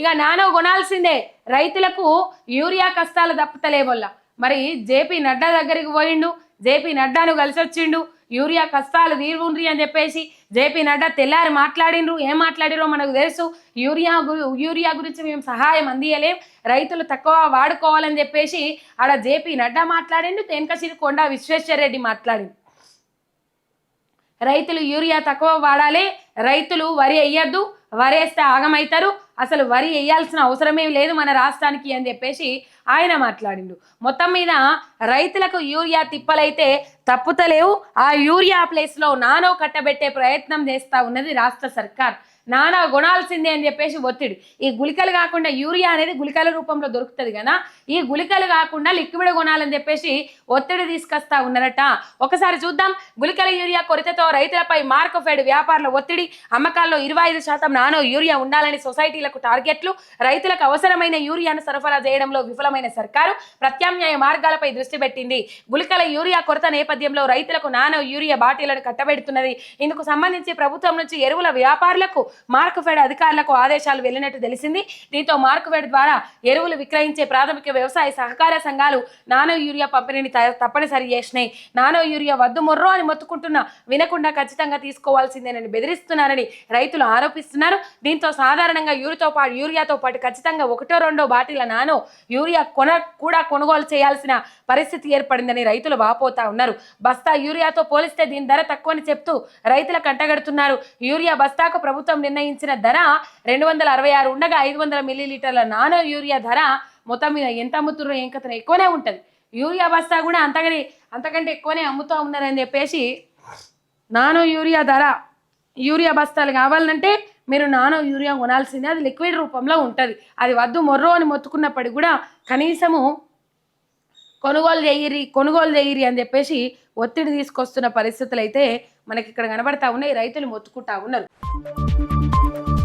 ఇక నానో కొనాల్సిందే. రైతులకు యూరియా కష్టాలు తప్పుతలేవల్ల మరి జేపీ నడ్డా దగ్గరికి పోయిండు జేపీ నడ్డాను కలిసి వచ్చిండు యూరియా కష్టాలు తీరుండ్రి అని చెప్పేసి జేపీ నడ్డా తెల్లారి మాట్లాడిండ్రు. ఏం మాట్లాడిరో మనకు తెలుసు. యూరియా యూరియా గురించి మేము సహాయం అందియలేం. రైతులు తక్కువ వాడుకోవాలని చెప్పేసి ఆడ జేపీ నడ్డా మాట్లాడిండు తెనకసిరి కొండ విశ్వేశ్వర రెడ్డి మాట్లాడిండు. రైతులు యూరియా తక్కువ వాడాలి రైతులు వరి వేయద్దు వరి వేస్తే ఆగమవుతారు అసలు వరి వేయాల్సిన అవసరమే లేదు మన రాష్ట్రానికి అని చెప్పేసి ఆయన మాట్లాడిండు. మొత్తం మీద రైతులకు యూరియా తిప్పలైతే తప్పుతలేవు. ఆ యూరియా ప్లేస్లో నానో కట్టబెట్టే ప్రయత్నం చేస్తా ఉన్నది రాష్ట్ర సర్కార్. నానా గుణాల్సిందే అని చెప్పేసి ఒత్తిడి. ఈ గుళికలు కాకుండా యూరియా అనేది గుళికల రూపంలో దొరుకుతుంది కదా ఈ గుళికలు కాకుండా లిక్విడ్ కొనాలని చెప్పేసి ఒత్తిడి తీసుకొస్తా ఉన్నారట. ఒకసారి చూద్దాం గుళికల యూరియా కొరతతో రైతులపై మార్కఫెడ్ వ్యాపారుల ఒత్తిడి. అమ్మకాల్లో ఇరవై ఐదు శాతం నానో యూరియా ఉండాలని సొసైటీలకు టార్గెట్లు. రైతులకు అవసరమైన యూరియాను సరఫరా చేయడంలో విఫలమైన సర్కారు ప్రత్యామ్నాయ మార్గాలపై దృష్టి పెట్టింది. గుళికల యూరియా కొరత నేపథ్యంలో రైతులకు నానో యూరియా బాటిళ్ళను కట్టబెడుతున్నది. ఇందుకు సంబంధించి ప్రభుత్వం నుంచి ఎరువుల వ్యాపారులకు మార్కుఫెడ్ అధికారులకు ఆదేశాలు వెళ్ళినట్టు తెలిసింది. దీంతో మార్కుఫెడ్ ద్వారా ఎరువులు విక్రయించే ప్రాథమిక వ్యవసాయ సహకార సంఘాలు నానో యూరియా పంపిణీని త- తప్పనిసరి చేసినాయి. నానో యూరియా వద్దు మొర్రో అని మొత్తుకుంటున్నా వినకుండా ఖచ్చితంగా తీసుకోవాల్సిందేనని బెదిరిస్తున్నారని రైతులు ఆరోపిస్తున్నారు. దీంతో సాధారణంగా యూరితో పాటు యూరియాతో పాటు ఖచ్చితంగా ఒకటో రెండో బాటిల నానో యూరియా కొన కూడా కొనుగోలు చేయాల్సిన పరిస్థితి ఏర్పడిందని రైతులు వాపోతా ఉన్నారు. బస్తా యూరియాతో పోలిస్తే దీని ధర తక్కువని చెప్తూ రైతుల కంటగడుతున్నారు. యూరియా బస్తాకు ప్రభుత్వం నిర్ణయించిన ధర రెండు వందల అరవై ఆరు ఉండగా ఐదు వందల మిల్లీలీటర్ల నానో యూరియా ధర మొత్తం మీద ఎంత అమ్ముతున్నారో ఏం కథ ఎక్కువనే ఉంటుంది. యూరియా బస్తా కూడా అంతకని అంతకంటే ఎక్కువనే అమ్ముతూ ఉన్నారని చెప్పేసి నానో యూరియా ధర యూరియా బస్తాలు కావాలంటే మీరు నానో యూరియా కొనాల్సిందే. అది లిక్విడ్ రూపంలో ఉంటుంది. అది వద్దు మొర్రో అని మొత్తుకున్నప్పటికీ కూడా కనీసము కొనుగోలు చేయరి కొనుగోలు చేయరి అని చెప్పేసి ఒత్తిడి తీసుకొస్తున్న పరిస్థితులు అయితే మనకి ఇక్కడ కనబడతా ఉన్నాయి. రైతులు మొత్తుకుంటా ఉన్నారు. thank you